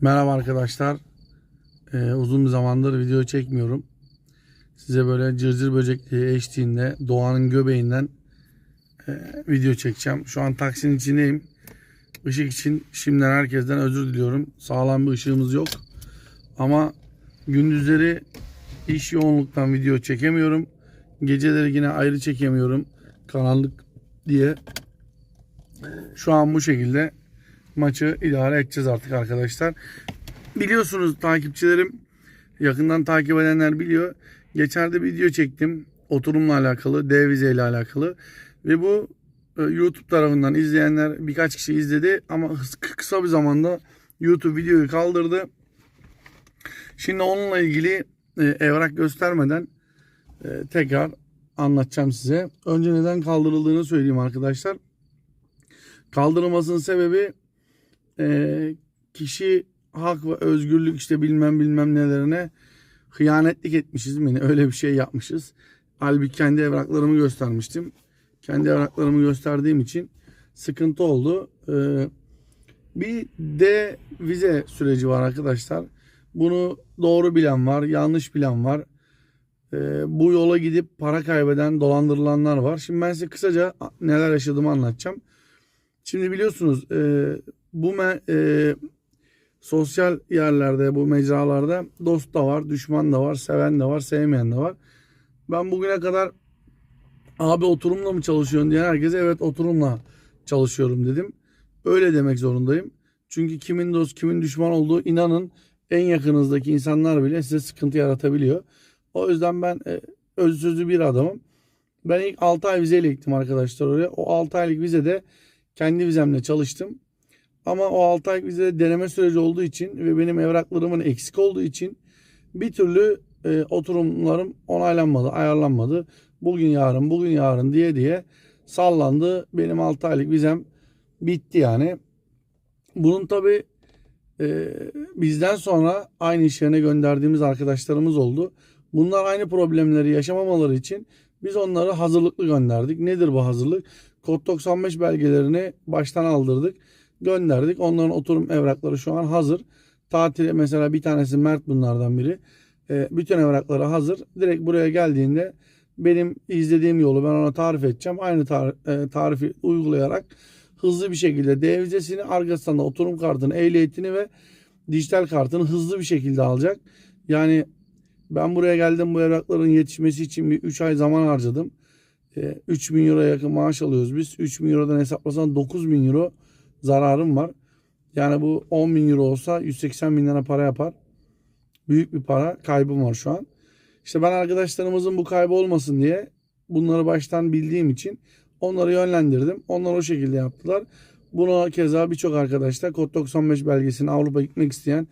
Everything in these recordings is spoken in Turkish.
Merhaba arkadaşlar. Ee, uzun bir zamandır video çekmiyorum. Size böyle cırcır böcekliği eşliğinde doğanın göbeğinden e, video çekeceğim. Şu an taksinin içindeyim. Işık için şimdiden herkesten özür diliyorum. Sağlam bir ışığımız yok. Ama gündüzleri iş yoğunluktan video çekemiyorum. Geceleri yine ayrı çekemiyorum. Karanlık diye. Şu an bu şekilde maçı idare edeceğiz artık arkadaşlar. Biliyorsunuz takipçilerim yakından takip edenler biliyor. Geçerde video çektim oturumla alakalı, dev vize ile alakalı ve bu e, YouTube tarafından izleyenler birkaç kişi izledi ama kısa bir zamanda YouTube videoyu kaldırdı. Şimdi onunla ilgili e, evrak göstermeden e, tekrar anlatacağım size. Önce neden kaldırıldığını söyleyeyim arkadaşlar. Kaldırılmasının sebebi e, kişi hak ve özgürlük işte bilmem bilmem nelerine hıyanetlik etmişiz mi? Öyle bir şey yapmışız. Halbuki kendi evraklarımı göstermiştim. Kendi evraklarımı gösterdiğim için sıkıntı oldu. Ee, bir D vize süreci var arkadaşlar. Bunu doğru bilen var, yanlış bilen var. Ee, bu yola gidip para kaybeden, dolandırılanlar var. Şimdi ben size kısaca neler yaşadığımı anlatacağım. Şimdi biliyorsunuz e, bu e, sosyal yerlerde, bu mecralarda dost da var, düşman da var, seven de var, sevmeyen de var. Ben bugüne kadar abi oturumla mı çalışıyorsun diyen herkese evet oturumla çalışıyorum dedim. Öyle demek zorundayım. Çünkü kimin dost, kimin düşman olduğu inanın en yakınızdaki insanlar bile size sıkıntı yaratabiliyor. O yüzden ben e, öz sözlü bir adamım. Ben ilk 6 ay vizeyle gittim arkadaşlar oraya. O 6 aylık vizede kendi vizemle çalıştım. Ama o 6 aylık vizede deneme süreci olduğu için ve benim evraklarımın eksik olduğu için bir türlü e, oturumlarım onaylanmadı, ayarlanmadı. Bugün yarın, bugün yarın diye diye sallandı. Benim 6 aylık vizem bitti yani. Bunun tabi bizden sonra aynı iş yerine gönderdiğimiz arkadaşlarımız oldu. Bunlar aynı problemleri yaşamamaları için biz onları hazırlıklı gönderdik. Nedir bu hazırlık? Kod 95 belgelerini baştan aldırdık. Gönderdik. Onların oturum evrakları şu an hazır. Tatile mesela bir tanesi Mert bunlardan biri. E, bütün evrakları hazır. Direkt buraya geldiğinde benim izlediğim yolu ben ona tarif edeceğim. Aynı tar- e, tarifi uygulayarak hızlı bir şekilde D vizesini oturum kartını, ehliyetini ve dijital kartını hızlı bir şekilde alacak. Yani ben buraya geldim bu evrakların yetişmesi için bir 3 ay zaman harcadım. E, 3 bin euroya yakın maaş alıyoruz biz. 3 bin eurodan hesaplasan 9 bin euro zararım var. Yani bu 10 bin euro olsa 180 bin lira para yapar. Büyük bir para kaybım var şu an. İşte ben arkadaşlarımızın bu kaybı olmasın diye bunları baştan bildiğim için onları yönlendirdim. Onlar o şekilde yaptılar. Buna keza birçok arkadaşlar kod 95 belgesini Avrupa gitmek isteyen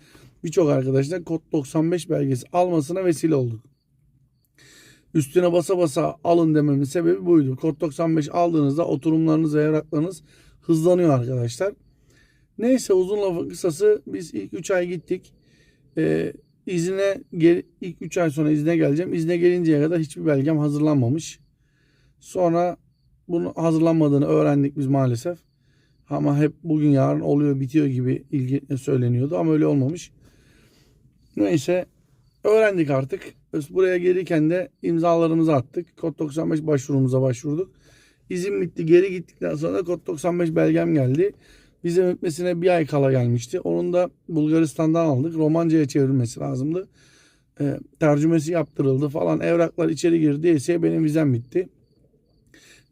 birçok arkadaşlar kod 95 belgesi almasına vesile olduk. Üstüne basa basa alın dememin sebebi buydu. Kod 95 aldığınızda oturumlarınız ve evraklarınız hızlanıyor arkadaşlar. Neyse uzun lafın kısası biz ilk 3 ay gittik. Ee, izine ilk 3 ay sonra izne geleceğim. İzne gelinceye kadar hiçbir belgem hazırlanmamış. Sonra bunu hazırlanmadığını öğrendik biz maalesef. Ama hep bugün yarın oluyor bitiyor gibi ilgi söyleniyordu ama öyle olmamış. Neyse öğrendik artık. Buraya gelirken de imzalarımızı attık. Kod 95 başvurumuza başvurduk. İzin bitti. Geri gittikten sonra kod 95 belgem geldi. Vize bitmesine bir ay kala gelmişti. Onun da Bulgaristan'dan aldık. Romanca'ya çevrilmesi lazımdı. E, tercümesi yaptırıldı falan. Evraklar içeri girdi. Diyese benim vizem bitti.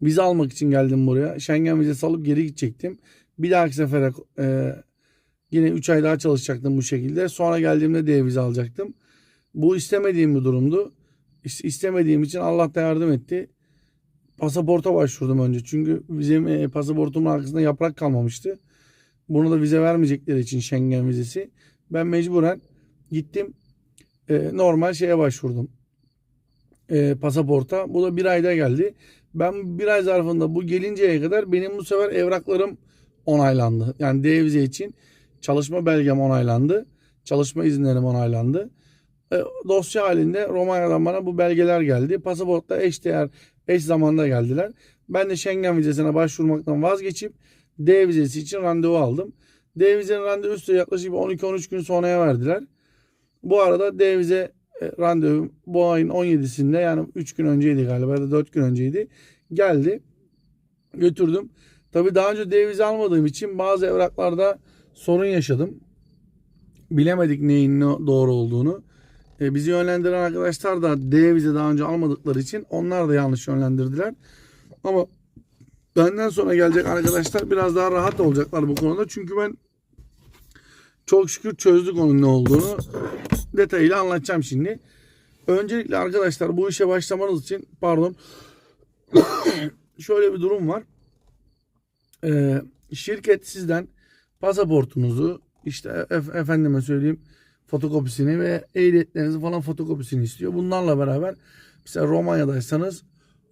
Vize almak için geldim buraya. Schengen vizesi alıp geri gidecektim. Bir dahaki sefere e, yine 3 ay daha çalışacaktım bu şekilde. Sonra geldiğimde D vize alacaktım. Bu istemediğim bir durumdu. İs- İstemediğim için Allah da yardım etti. Pasaporta başvurdum önce. Çünkü vizem e, pasaportumun arkasında yaprak kalmamıştı. Bunu da vize vermeyecekleri için Schengen vizesi. Ben mecburen gittim. e, normal şeye başvurdum. E, pasaporta. Bu da bir ayda geldi. Ben bir ay zarfında bu gelinceye kadar benim bu sefer evraklarım onaylandı. Yani D vize için çalışma belgem onaylandı. Çalışma izinlerim onaylandı. E, dosya halinde Romanya'dan bana bu belgeler geldi. Pasaportta eş değer, eş zamanda geldiler. Ben de Schengen vizesine başvurmaktan vazgeçip D vizesi için randevu aldım. D vizenin randevusu yaklaşık bir 12-13 gün sonraya verdiler. Bu arada D vize e, randevu bu ayın 17'sinde yani 3 gün önceydi galiba ya da 4 gün önceydi. Geldi. Götürdüm. Tabii daha önce D vize almadığım için bazı evraklarda sorun yaşadım. Bilemedik neyin ne doğru olduğunu. E, bizi yönlendiren arkadaşlar da D vize daha önce almadıkları için onlar da yanlış yönlendirdiler. Ama benden sonra gelecek arkadaşlar biraz daha rahat olacaklar bu konuda. Çünkü ben çok şükür çözdük onun ne olduğunu. Detayıyla anlatacağım şimdi. Öncelikle arkadaşlar bu işe başlamanız için pardon şöyle bir durum var. Ee, şirket sizden pasaportunuzu işte ef- efendime söyleyeyim fotokopisini ve ehliyetlerinizi falan fotokopisini istiyor. Bunlarla beraber mesela Romanya'daysanız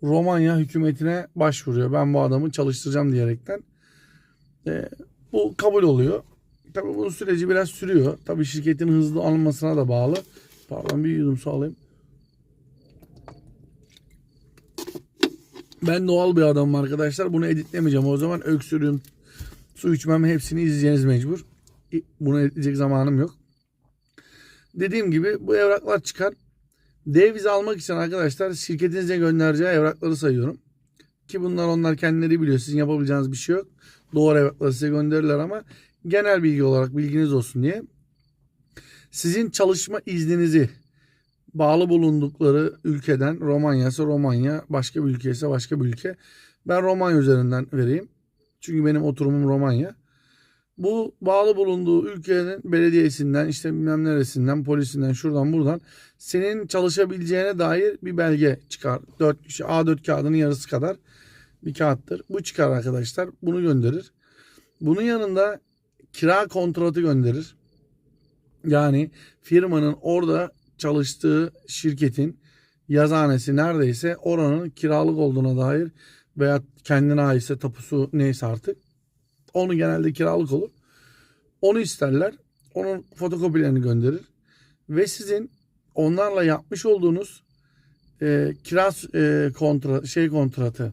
Romanya hükümetine başvuruyor. Ben bu adamı çalıştıracağım diyerekten. Ee, bu kabul oluyor. Tabii bunun süreci biraz sürüyor. Tabii şirketin hızlı alınmasına da bağlı. Pardon bir yudum su. Ben doğal bir adamım arkadaşlar. Bunu editlemeyeceğim. O zaman öksürüğüm, su içmem hepsini izleyeceğiniz mecbur. Bunu editleyecek zamanım yok. Dediğim gibi bu evraklar çıkar. D vize almak için arkadaşlar şirketinize göndereceği evrakları sayıyorum. Ki bunlar onlar kendileri biliyor. Sizin yapabileceğiniz bir şey yok. Doğru evrakları size gönderirler ama genel bilgi olarak bilginiz olsun diye. Sizin çalışma izninizi bağlı bulundukları ülkeden Romanya ise Romanya, başka bir ülke ise başka bir ülke. Ben Romanya üzerinden vereyim. Çünkü benim oturumum Romanya. Bu bağlı bulunduğu ülkenin belediyesinden, işte bilmem neresinden, polisinden, şuradan buradan senin çalışabileceğine dair bir belge çıkar. 4 kişi A4 kağıdının yarısı kadar bir kağıttır. Bu çıkar arkadaşlar. Bunu gönderir. Bunun yanında kira kontratı gönderir. Yani firmanın orada çalıştığı şirketin yazanesi neredeyse oranın kiralık olduğuna dair veya kendine aitse tapusu neyse artık onu genelde kiralık olur. Onu isterler. Onun fotokopilerini gönderir. Ve sizin onlarla yapmış olduğunuz e, kira e, kontra, şey kontratı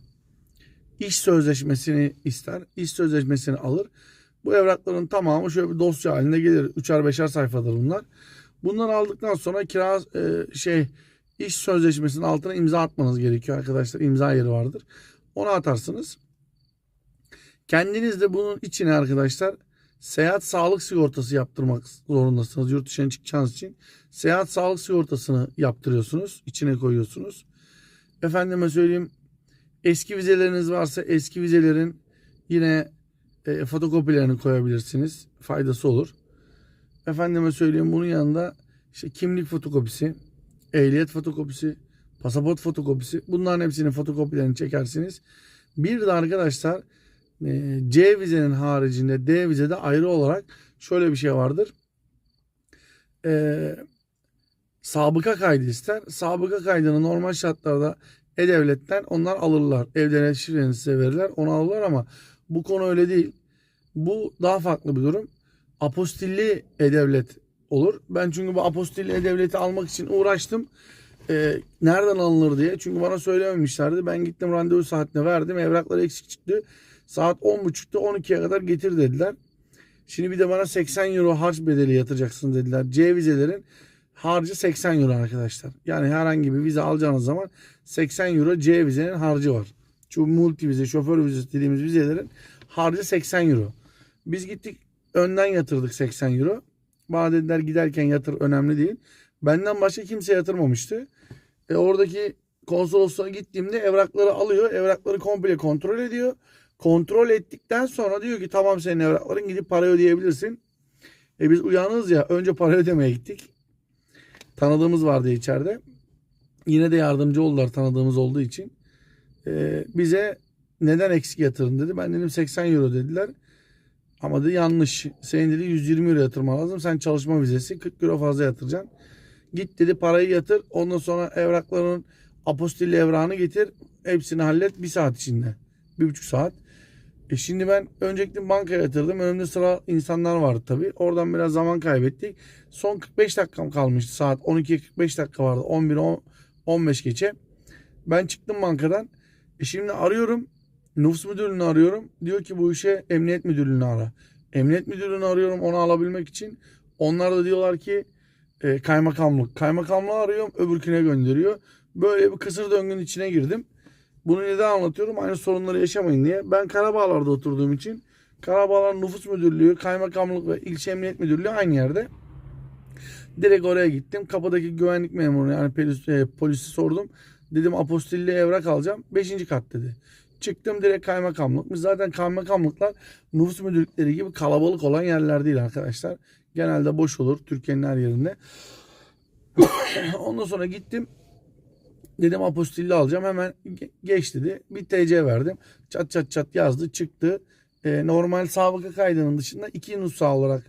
iş sözleşmesini ister. İş sözleşmesini alır. Bu evrakların tamamı şöyle bir dosya halinde gelir. Üçer beşer sayfadır bunlar. Bunları aldıktan sonra kira e, şey iş sözleşmesinin altına imza atmanız gerekiyor arkadaşlar. İmza yeri vardır. Onu atarsınız. Kendiniz de bunun içine arkadaşlar seyahat sağlık sigortası yaptırmak zorundasınız. Yurt dışına çıkacağınız için. Seyahat sağlık sigortasını yaptırıyorsunuz. içine koyuyorsunuz. Efendime söyleyeyim eski vizeleriniz varsa eski vizelerin yine e, fotokopilerini koyabilirsiniz. Faydası olur. Efendime söyleyeyim bunun yanında işte kimlik fotokopisi, ehliyet fotokopisi, pasaport fotokopisi bunların hepsinin fotokopilerini çekersiniz. Bir de arkadaşlar C vizenin haricinde D vizede ayrı olarak şöyle bir şey vardır. E, sabıka kaydı ister. Sabıka kaydını normal şartlarda E-Devlet'ten onlar alırlar. E-Devlet şifreni size verirler. Onu alırlar ama bu konu öyle değil. Bu daha farklı bir durum. Apostilli E-Devlet olur. Ben çünkü bu apostilli E-Devlet'i almak için uğraştım. Ee, nereden alınır diye. Çünkü bana söylememişlerdi. Ben gittim randevu saatine verdim. Evraklar eksik çıktı. Saat 10.30'da 12'ye kadar getir dediler. Şimdi bir de bana 80 euro harç bedeli yatıracaksın dediler. C vizelerin harcı 80 euro arkadaşlar. Yani herhangi bir vize alacağınız zaman 80 euro C vizenin harcı var. Şu multi vize, şoför vizesi dediğimiz vizelerin harcı 80 euro. Biz gittik önden yatırdık 80 euro. Bana dediler giderken yatır önemli değil. Benden başka kimse yatırmamıştı. E, oradaki konsolosluğa gittiğimde evrakları alıyor. Evrakları komple kontrol ediyor. Kontrol ettikten sonra diyor ki tamam senin evrakların gidip para ödeyebilirsin. E biz uyanız ya önce para ödemeye gittik. Tanıdığımız vardı içeride. Yine de yardımcı oldular tanıdığımız olduğu için. E, bize neden eksik yatırın dedi. Ben dedim 80 euro dediler. Ama dedi yanlış. Senin dedi 120 euro yatırma lazım. Sen çalışma vizesi 40 euro fazla yatıracaksın. Git dedi parayı yatır. Ondan sonra evrakların apostilli evrağını getir. Hepsini hallet bir saat içinde. Bir buçuk saat. E şimdi ben öncelikle bankaya yatırdım. Önümde sıra insanlar vardı tabii. Oradan biraz zaman kaybettik. Son 45 dakikam kalmıştı. Saat 12'ye 45 dakika vardı. 11 15 geçe. Ben çıktım bankadan. E şimdi arıyorum. Nüfus müdürlüğünü arıyorum. Diyor ki bu işe emniyet müdürlüğünü ara. Emniyet müdürlüğünü arıyorum onu alabilmek için. Onlar da diyorlar ki e, kaymakamlık. Kaymakamlığı arıyorum öbürküne gönderiyor. Böyle bir kısır döngünün içine girdim. Bunu neden anlatıyorum? Aynı sorunları yaşamayın diye. Ben Karabağlar'da oturduğum için Karabağlar Nüfus Müdürlüğü, Kaymakamlık ve İlçe Emniyet Müdürlüğü aynı yerde. Direkt oraya gittim. Kapıdaki güvenlik memurunu yani polis, e, polisi sordum. Dedim apostilli evrak alacağım. Beşinci kat dedi. Çıktım direkt kaymakamlık. Biz zaten kaymakamlıklar nüfus müdürlükleri gibi kalabalık olan yerler değil arkadaşlar. Genelde boş olur Türkiye'nin her yerinde. Ondan sonra gittim. Dedim apostilli alacağım. Hemen ge- geç dedi. Bir TC verdim. Çat çat çat yazdı. Çıktı. Ee, normal sabıka kaydının dışında iki nüsha olarak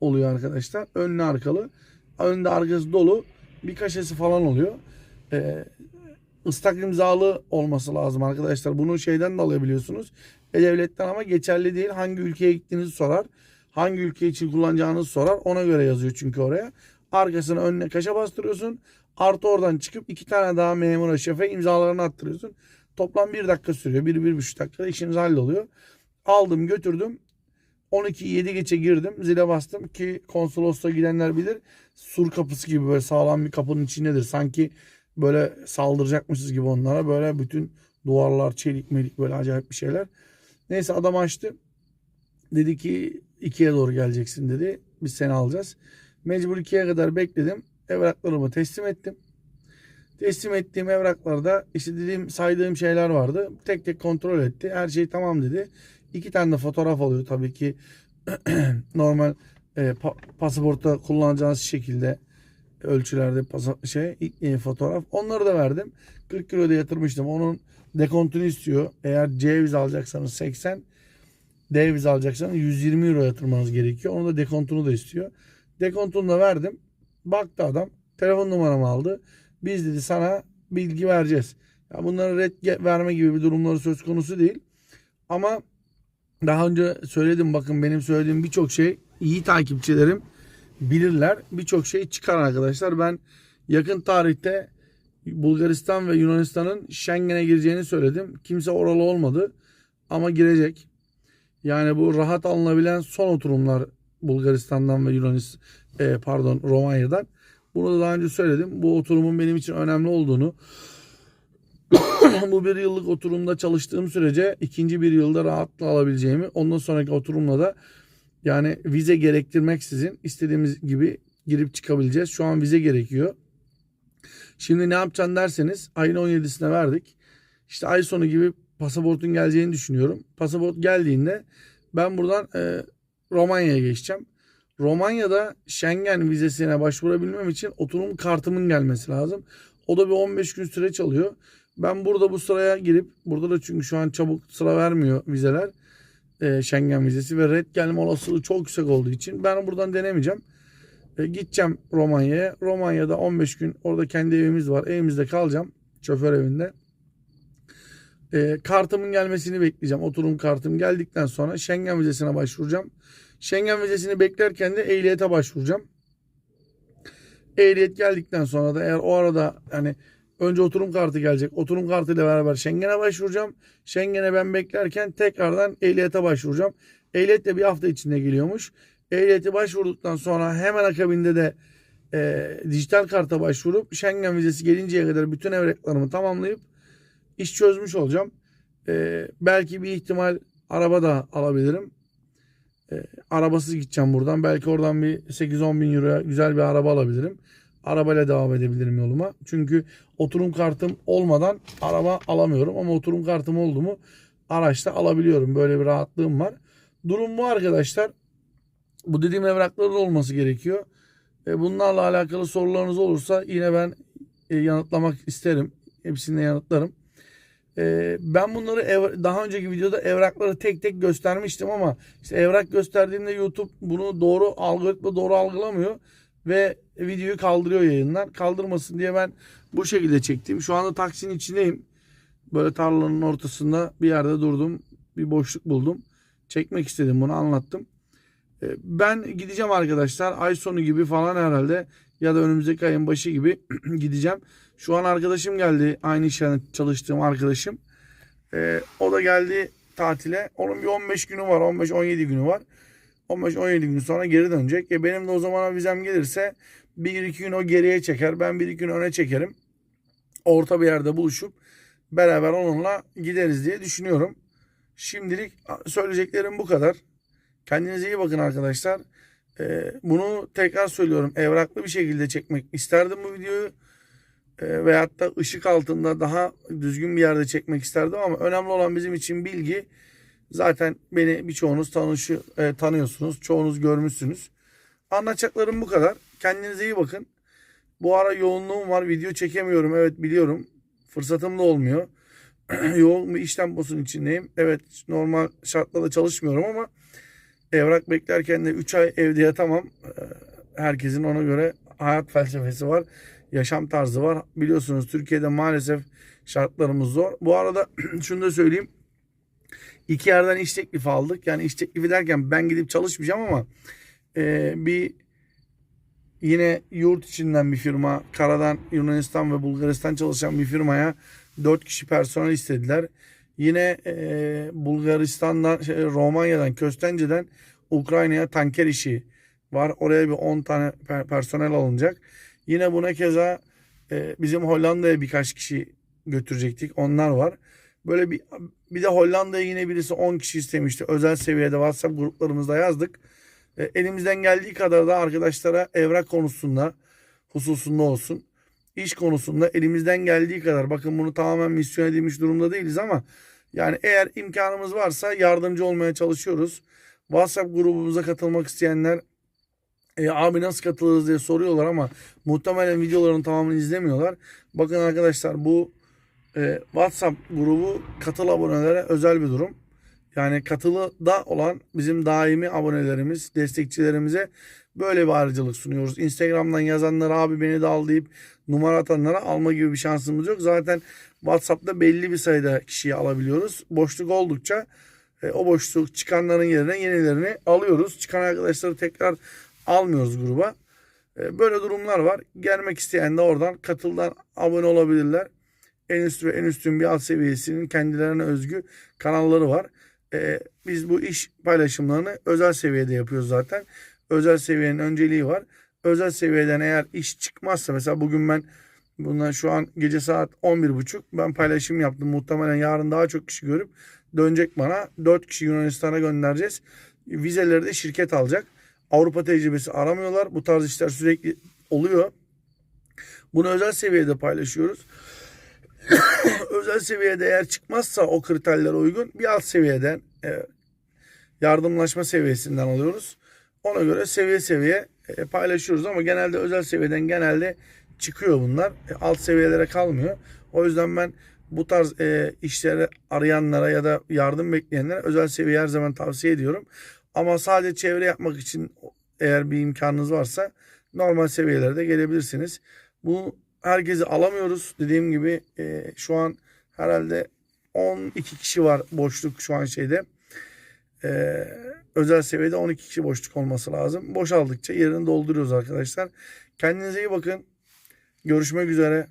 oluyor arkadaşlar. Önlü arkalı. Önde arkası dolu. Bir kaşesi falan oluyor. Ee, ıslak imzalı olması lazım arkadaşlar. Bunu şeyden de alabiliyorsunuz. E-Devlet'ten ama geçerli değil. Hangi ülkeye gittiğinizi sorar. Hangi ülke için kullanacağınızı sorar. Ona göre yazıyor çünkü oraya. Arkasına önüne kaşa bastırıyorsun. Artı oradan çıkıp iki tane daha memura şefe imzalarını attırıyorsun. Toplam bir dakika sürüyor. Bir, bir buçuk dakikada işiniz halloluyor. Aldım götürdüm. 12 7 geçe girdim. Zile bastım ki konsolosluğa gidenler bilir. Sur kapısı gibi böyle sağlam bir kapının içindedir. Sanki böyle saldıracakmışız gibi onlara. Böyle bütün duvarlar çelik melik böyle acayip bir şeyler. Neyse adam açtı. Dedi ki ikiye doğru geleceksin dedi. Biz seni alacağız. Mecbur ikiye kadar bekledim. Evraklarımı teslim ettim. Teslim ettiğim evraklarda işte dediğim saydığım şeyler vardı. Tek tek kontrol etti. Her şey tamam dedi. İki tane de fotoğraf alıyor tabii ki. Normal e, pa- pasaportta kullanacağınız şekilde ölçülerde şey e, fotoğraf. Onları da verdim. 40 kilo da yatırmıştım. Onun dekontunu istiyor. Eğer C vize alacaksanız 80, D vize alacaksanız 120 euro yatırmanız gerekiyor. Onun da dekontunu da istiyor. Dekontunu da verdim. Baktı adam. Telefon numaramı aldı. Biz dedi sana bilgi vereceğiz. Ya bunlara red verme gibi bir durumları söz konusu değil. Ama daha önce söyledim bakın benim söylediğim birçok şey iyi takipçilerim bilirler. Birçok şey çıkar arkadaşlar. Ben yakın tarihte Bulgaristan ve Yunanistan'ın Schengen'e gireceğini söyledim. Kimse oralı olmadı ama girecek. Yani bu rahat alınabilen son oturumlar Bulgaristan'dan ve Yunanistan e, pardon Romanya'dan. Bunu da daha önce söyledim. Bu oturumun benim için önemli olduğunu bu bir yıllık oturumda çalıştığım sürece ikinci bir yılda rahatla alabileceğimi ondan sonraki oturumla da yani vize gerektirmeksizin istediğimiz gibi girip çıkabileceğiz. Şu an vize gerekiyor. Şimdi ne yapacaksın derseniz ayın 17'sine verdik. İşte ay sonu gibi pasaportun geleceğini düşünüyorum. Pasaport geldiğinde ben buradan e, Romanya'ya geçeceğim. Romanya'da Schengen vizesine başvurabilmem için oturum kartımın gelmesi lazım. O da bir 15 gün süreç alıyor. Ben burada bu sıraya girip burada da çünkü şu an çabuk sıra vermiyor vizeler. E, Schengen vizesi ve red gelme olasılığı çok yüksek olduğu için ben buradan denemeyeceğim. E, gideceğim Romanya'ya. Romanya'da 15 gün orada kendi evimiz var. Evimizde kalacağım. Şoför evinde. E, kartımın gelmesini bekleyeceğim. Oturum kartım geldikten sonra Schengen vizesine başvuracağım. Schengen vizesini beklerken de ehliyete başvuracağım. Ehliyet geldikten sonra da eğer o arada hani önce oturum kartı gelecek. Oturum kartıyla beraber Schengen'e başvuracağım. Schengen'e ben beklerken tekrardan ehliyete başvuracağım. Ehliyet de bir hafta içinde geliyormuş. Ehliyete başvurduktan sonra hemen akabinde de e, dijital karta başvurup Schengen vizesi gelinceye kadar bütün evraklarımı tamamlayıp iş çözmüş olacağım. E, belki bir ihtimal araba da alabilirim. E, arabasız gideceğim buradan. Belki oradan bir 8-10 bin euroya güzel bir araba alabilirim. Arabayla devam edebilirim yoluma. Çünkü oturum kartım olmadan araba alamıyorum. Ama oturum kartım oldu mu araçta alabiliyorum. Böyle bir rahatlığım var. Durum bu arkadaşlar. Bu dediğim evrakların olması gerekiyor. E, bunlarla alakalı sorularınız olursa yine ben e, yanıtlamak isterim. Hepsini yanıtlarım. E, ben bunları ev- daha önceki videoda evrakları tek tek göstermiştim ama işte evrak gösterdiğimde YouTube bunu doğru algoritma doğru algılamıyor ve videoyu kaldırıyor yayından. Kaldırmasın diye ben bu şekilde çektim. Şu anda taksinin içindeyim. Böyle tarlanın ortasında bir yerde durdum. Bir boşluk buldum. Çekmek istedim bunu anlattım. E, Ben gideceğim arkadaşlar. Ay sonu gibi falan herhalde ya da önümüzdeki ayın başı gibi gideceğim. Şu an arkadaşım geldi. Aynı işten çalıştığım arkadaşım. E, o da geldi tatile. Onun bir 15 günü var. 15-17 günü var. 15-17 gün sonra geri dönecek. E benim de o zamana vizem gelirse bir iki gün o geriye çeker. Ben bir iki gün öne çekerim. Orta bir yerde buluşup beraber onunla gideriz diye düşünüyorum. Şimdilik söyleyeceklerim bu kadar. Kendinize iyi bakın arkadaşlar. Ee, bunu tekrar söylüyorum. Evraklı bir şekilde çekmek isterdim bu videoyu. Ee, veyahut da ışık altında daha düzgün bir yerde çekmek isterdim ama önemli olan bizim için bilgi. Zaten beni birçoğunuz tanışı, e, tanıyorsunuz. Çoğunuz görmüşsünüz. Anlatacaklarım bu kadar. Kendinize iyi bakın. Bu ara yoğunluğum var. Video çekemiyorum. Evet biliyorum. Fırsatım da olmuyor. Yoğun bir iş temposunun içindeyim. Evet normal şartlarda çalışmıyorum ama evrak beklerken de 3 ay evde yatamam. Ee, Herkesin ona göre hayat felsefesi var. Yaşam tarzı var. Biliyorsunuz Türkiye'de maalesef şartlarımız zor. Bu arada şunu da söyleyeyim. İki yerden iş teklifi aldık. Yani iş teklifi derken ben gidip çalışmayacağım ama e, bir yine yurt içinden bir firma, karadan Yunanistan ve Bulgaristan çalışan bir firmaya 4 kişi personel istediler. Yine e, Bulgaristan'dan, şey, Romanya'dan, Köstence'den Ukrayna'ya tanker işi var. Oraya bir 10 tane per- personel alınacak. Yine buna keza e, bizim Hollanda'ya birkaç kişi götürecektik. Onlar var. Böyle bir bir de Hollanda'ya yine birisi 10 kişi istemişti. Özel seviyede WhatsApp gruplarımızda yazdık. E, elimizden geldiği kadar da arkadaşlara evrak konusunda hususunda olsun. İş konusunda elimizden geldiği kadar bakın bunu tamamen misyon edilmiş durumda değiliz ama yani eğer imkanımız varsa yardımcı olmaya çalışıyoruz. WhatsApp grubumuza katılmak isteyenler e, abi nasıl katılırız diye soruyorlar ama muhtemelen videoların tamamını izlemiyorlar. Bakın arkadaşlar bu e, WhatsApp grubu katıl abonelere özel bir durum. Yani katılıda olan bizim daimi abonelerimiz, destekçilerimize böyle bir ayrıcalık sunuyoruz. Instagram'dan yazanlara abi beni de al deyip numara atanlara alma gibi bir şansımız yok. Zaten WhatsApp'ta belli bir sayıda kişiyi alabiliyoruz. Boşluk oldukça e, o boşluk çıkanların yerine yenilerini alıyoruz. Çıkan arkadaşları tekrar almıyoruz gruba. E, böyle durumlar var. Gelmek isteyen de oradan katıldan abone olabilirler. En üst ve en üstün bir alt seviyesinin kendilerine özgü kanalları var. E, biz bu iş paylaşımlarını özel seviyede yapıyoruz zaten. Özel seviyenin önceliği var. Özel seviyeden eğer iş çıkmazsa mesela bugün ben bundan şu an gece saat 11.30 ben paylaşım yaptım. Muhtemelen yarın daha çok kişi görüp dönecek bana. 4 kişi Yunanistan'a göndereceğiz. Vizeleri de şirket alacak. Avrupa tecrübesi aramıyorlar. Bu tarz işler sürekli oluyor. Bunu özel seviyede paylaşıyoruz. özel seviyede eğer çıkmazsa o kriterlere uygun bir alt seviyeden e, yardımlaşma seviyesinden alıyoruz. Ona göre seviye seviye e, paylaşıyoruz ama genelde özel seviyeden genelde çıkıyor bunlar. E, alt seviyelere kalmıyor. O yüzden ben bu tarz e, işleri arayanlara ya da yardım bekleyenlere özel seviye her zaman tavsiye ediyorum. Ama sadece çevre yapmak için eğer bir imkanınız varsa normal seviyelerde gelebilirsiniz. Bu herkesi alamıyoruz. Dediğim gibi e, şu an herhalde 12 kişi var boşluk şu an şeyde. E, özel seviyede 12 kişi boşluk olması lazım. Boşaldıkça yerini dolduruyoruz arkadaşlar. Kendinize iyi bakın. Görüşmek üzere.